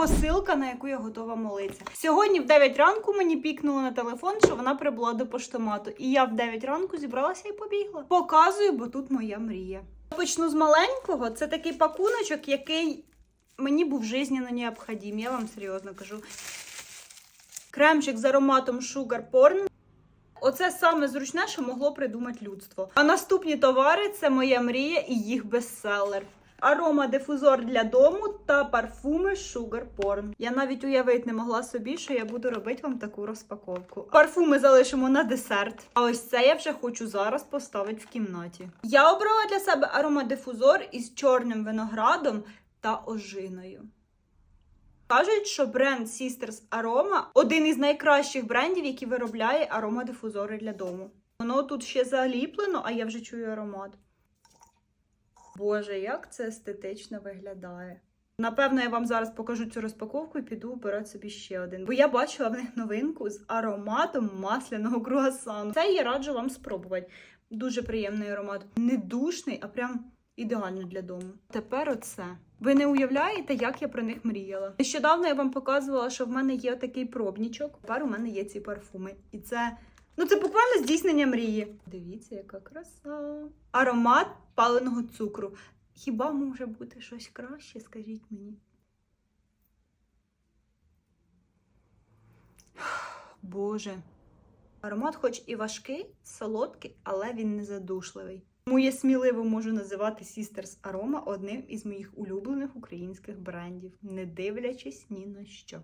Посилка, на яку я готова молитися. Сьогодні в 9 ранку мені пікнуло на телефон, що вона прибула до поштомату. І я в 9 ранку зібралася і побігла. Показую, бо тут моя мрія. Почну з маленького. Це такий пакуночок, який мені був жизненно необхідний. Я вам серйозно кажу. Кремчик з ароматом Sugar Porn. Оце саме зручне, що могло придумати людство. А наступні товари це моя мрія і їх бестселер. Арома дифузор для дому та парфуми Sugar Porn. Я навіть уявити не могла собі, що я буду робити вам таку розпаковку. Парфуми залишимо на десерт. А ось це я вже хочу зараз поставити в кімнаті. Я обрала для себе аромадифузор із чорним виноградом та ожиною. Кажуть, що бренд Sisters Aroma один із найкращих брендів, які виробляє аромадифузори для дому. Воно тут ще заліплено, а я вже чую аромат. Боже, як це естетично виглядає. Напевно, я вам зараз покажу цю розпаковку і піду обирати собі ще один. Бо я бачила в них новинку з ароматом масляного круасану. Це я раджу вам спробувати. Дуже приємний аромат. Не душний, а прям ідеально для дому. Тепер оце. Ви не уявляєте, як я про них мріяла. Нещодавно я вам показувала, що в мене є такий пробнічок. Тепер у мене є ці парфуми. І це. Ну, це буквально здійснення мрії. Дивіться, яка краса. Аромат паленого цукру. Хіба може бути щось краще, скажіть мені? Боже. Аромат, хоч і важкий, солодкий, але він не задушливий. Тому я сміливо можу називати Sisters Aroma одним із моїх улюблених українських брендів, не дивлячись ні на що.